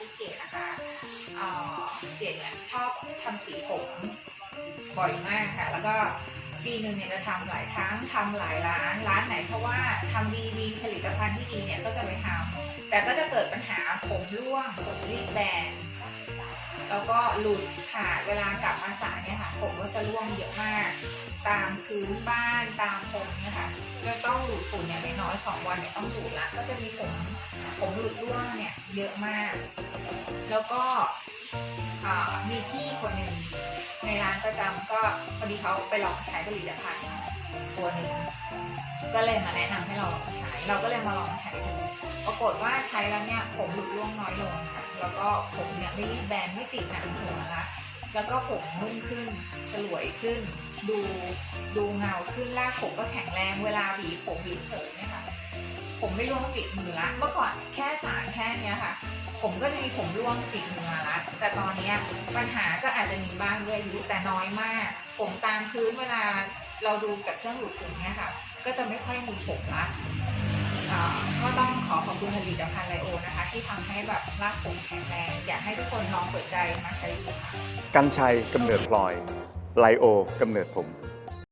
ที่เกดนะคะเกดเนี่ยชอบทำสีผมบ่อยมากค่ะ แล้วก็ปีหนึ่งเนี่ยจะทำหลายครั้งทำหลายร้าน ร้านไหนเพราะว่าทำดีมีผลิตภัณฑ์ที่ดีเนี่ยก็จะไปทำแต่ก็จะเกิดปัญหาผมร่วงผมรีบแบนแล้วก็หลุดขาดเวลากลับมาสระเนี่ยค่ะผมก็จะร่วงเยอะมาก ตามพื้นบ้านตามผม เนี่ยค่ะก็ต้องหลุดฝุ่นอย่างน้อยสองวันเนี่ยต้องหลุดละก็จะมีผมผมหลุดร่วงเนี่ยเยอะมาก แล้วก็มีพี่คนหนึ่งในร้านประจำก็พอดีเขาไปลองใช้ผลิตภัณฑ์ตัวหนึ่งก็เลยมาแนะนำให้เราลองใช้ เราก็เลยมาลองใช้ดูปรากฏว่าใช้แล้วเนี่ยผมหลุดร่วงน้อยลงค่ะแล้วก็ผมเนี่ยไม่รีบแบนไม่ติดหนังหัวละ แล้วก็ผมนุ่มขึ้นสลวยขึ้น ดูดูเงาขึ้นรากผมก็แข็งแรงเวลาหวีผมหวีเสยเนี่ยค่ะผมไม่ร่วงติดมือละเมื่อก่อนแค่สารแค่เนี้ยค่ะ ผมก็จะมีผมร่วงติดมือละแต่ตอนเนี้ยปัญหาก็อาจจะมีบ้างด้วยอายุแต่น้อยมาก ผมตามพื้นเวลาเราดูกับเครื่องหลุดฝุ่นเนี่ยค่ะ ก็จะไม่ค่อยมีผมละ ก็ต้องขอขอบคุณผลิตภัณฑ์ไลโอนะคะ ที่ทำให้แบบรากผมแข็งแรงอยากให้ทุกคนลองเปิดใจมาใช้ดูค่ะ กันชัยกำเนิดพลอย ไลโอกำเนิดผม